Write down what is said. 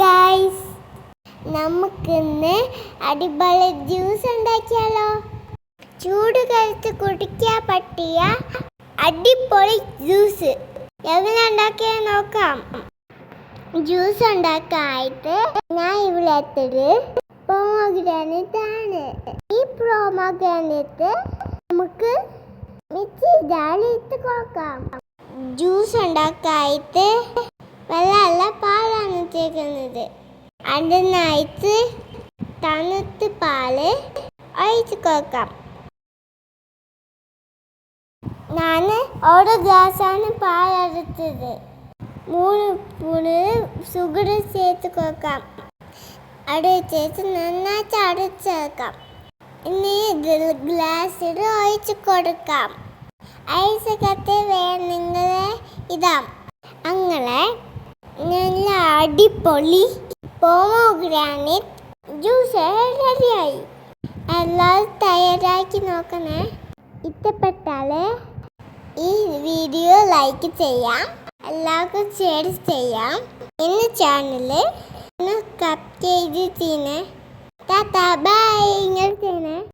Guys നമുക്കിന്ന് അടിപൊളി juice ഉണ്ടാക്കിയാലോ? ചൂട് കാലത്ത് കുടിക്കാൻ പറ്റിയ അടിപൊളി ജ്യൂസ് എങ്ങനെ ഉണ്ടാക്കിയാൽ നോക്കാം. ജ്യൂസ് ഉണ്ടാക്കാനായിട്ട് ഞാൻ ഇവിടെ എത്തത് പ്രോമോഗ്രാനറ്റ് ആണ്. ഈ പ്രോമോഗ്രാനറ്റ് നമുക്ക് മിക്സി ജാലിട്ട് കൊടുക്കാം. ജ്യൂസ് ഉണ്ടാക്കാനായിട്ട് വെള്ളമല്ല പാലാണ് അതിന്റെ അതിനായിട്ട് തണുത്ത് പാൽ ഒഴിച്ച് കൊടുക്കാം. ഞാൻ ഓരോ ഗ്ലാസ്സാണ് പാലെടുത്തത് മൂന്ന് സ്പൂണ് സുഗർ ചേർത്ത് കൊടുക്കാം. അടച്ചേച്ച് നന്നായിട്ട് അടച്ചേക്കാം ഇനി ഗ്ലാസ്സിൽ ഒഴിച്ച് കൊടുക്കാം. ഐസ് കത്ത് വേണമെങ്കിൽ ഇതാം അങ്ങനെ അടിപൊളി പോമോഗ്രാനേറ്റ് ജ്യൂസ് റെഡിയായി എല്ലാവരും തയ്യാറാക്കി നോക്കണേ ഇഷ്ടപ്പെട്ടാൽ ഈ വീഡിയോ ലൈക്ക് ചെയ്യാം. എല്ലാവർക്കും ഷെയർ ചെയ്യാം. ഇന്ന് ചാനൽ ഒന്ന് ചെയ്ത്. ചെയ്യണേ ടാറ്റാ